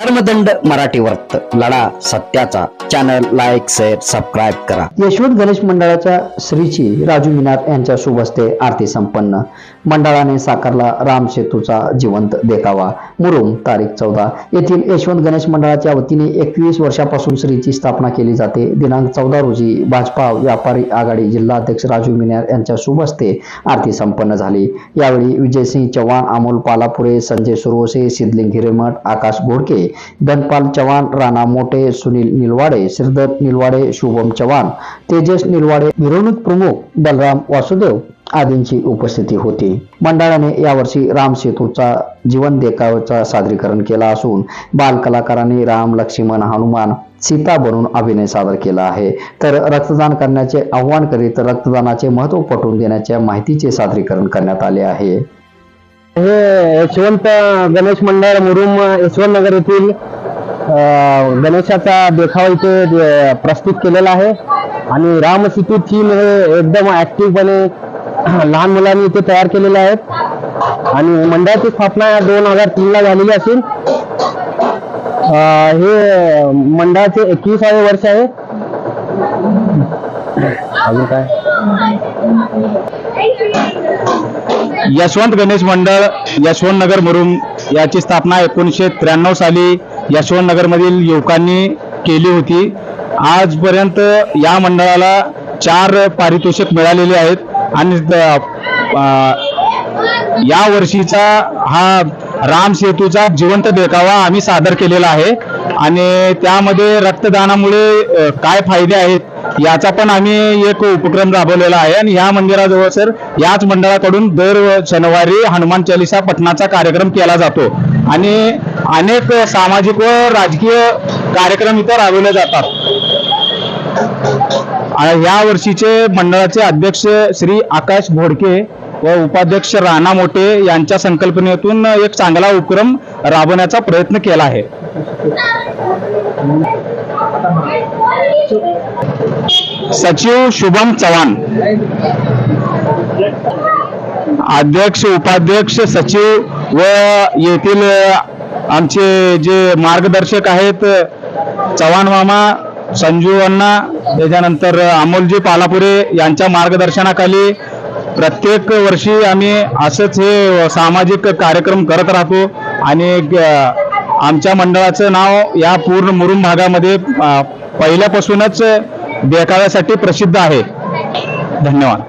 धर्मदंड मराठी वर्त लढा सत्याचा. चॅनल लाईक शेअर सबस्क्राईब करा. यशवंत गणेश मंडळाच्या श्रीची राजू मिनार यांच्या शुभ हस्ते आरती संपन्न. मंडळाने साकारला राम सेतूचा जिवंत देखावा. मुरुम तारीख चौदा. येथील यशवंत गणेश मंडळाच्या वतीने एकवीस वर्षापासून श्रीची स्थापना केली जाते. दिनांक चौदा रोजी भाजपा व्यापारी आघाडी जिल्हाध्यक्ष राजू मिनार यांच्या शुभ हस्ते आरती संपन्न झाली. यावेळी विजयसिंह चव्हाण अमोल पालापुरे संजय सुरवसे सिद्धलिंग हिरेमठ आकाश घोडके धनपाल चव्हाण राणा मोटे सुनील निलवाडे श्रीधर निलवाडे शुभम चव्हाण तेजस निलवाडे मिरवणूक प्रमुख बलराम वासुदेव आदींची उपस्थिती होती. मंडळाने यावर्षी राम सेतूचा जीवन देखावाचा सादरीकरण केला असून बाल कलाकारांनी राम लक्ष्मण हनुमान सीता बनून अभिनय सादर केला आहे. तर रक्तदान करण्याचे आव्हान करीत रक्तदानाचे महत्त्व पटवून देण्याच्या माहितीचे सादरीकरण करण्यात आले आहे. हे यशवंत गणेश मंडळ मुरुम यशवंत नगर येथील गणेशाचा देखावा इथे प्रस्तुत केलेला आहे. आणि रामसेतू थीम हे एकदम ऍक्टिव्हपणे लहान मुलांनी इथे तयार केलेले आहेत. आणि मंडळाची स्थापना दोन हजार तीनला झालेली असून हे मंडळाचे एकविसावे वर्ष आहे. अजून काय? यशवंत गणेश मंडळ यशवंत नगर मुरुम याची स्थापना एकोणीसशे त्र्याण्णव साली यशवंत नगरमधील युवकांनी केली होती. आजपर्यंत या मंडळाला चार पारितोषिक मिळालेले आहेत आणि या वर्षीचा हा राम सेतूचा जिवंत देखावा आम्ही सादर केलेला आहे. आणि त्यामध्ये रक्तदानामुळे काय फायदे आहेत याचा पण आम्ही एक उपक्रम राबवलेला आहे. आणि या मंदिराजवळ सर याच मंडळाकडून दर शनिवारी हनुमान चालिसा पठणाचा कार्यक्रम केला जातो. आणि अनेक सामाजिक व राजकीय कार्यक्रम इथं राबवले जातात. या वर्षीचे मंडळाचे अध्यक्ष श्री आकाश घोडके व उपाध्यक्ष राणा मोटे यांच्या संकल्पनेतून एक चांगला उपक्रम राबवण्याचा प्रयत्न केला आहे. सचिव शुभम चव्हाण. अध्यक्ष उपाध्यक्ष सचिव व येथील आमचे जे मार्गदर्शक आहेत चव्हाण मामा संजू अण्णा त्याच्यानंतर अमोलजी पालापुरे यांच्या मार्गदर्शनाखाली प्रत्येक वर्षी आम्ही असंच हे सामाजिक कार्यक्रम करत राहतो आणि आमच्या मंडळाचं नाव या पूर्ण मुरुम भागामध्ये पहिल्यापासूनच देखाव्यासाठी प्रसिद्ध आहे. धन्यवाद.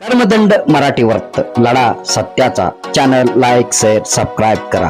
कर्मदंड मराठी वर्त. लढा सत्याचा. चॅनल लाईक शेअर सबस्क्राईब करा.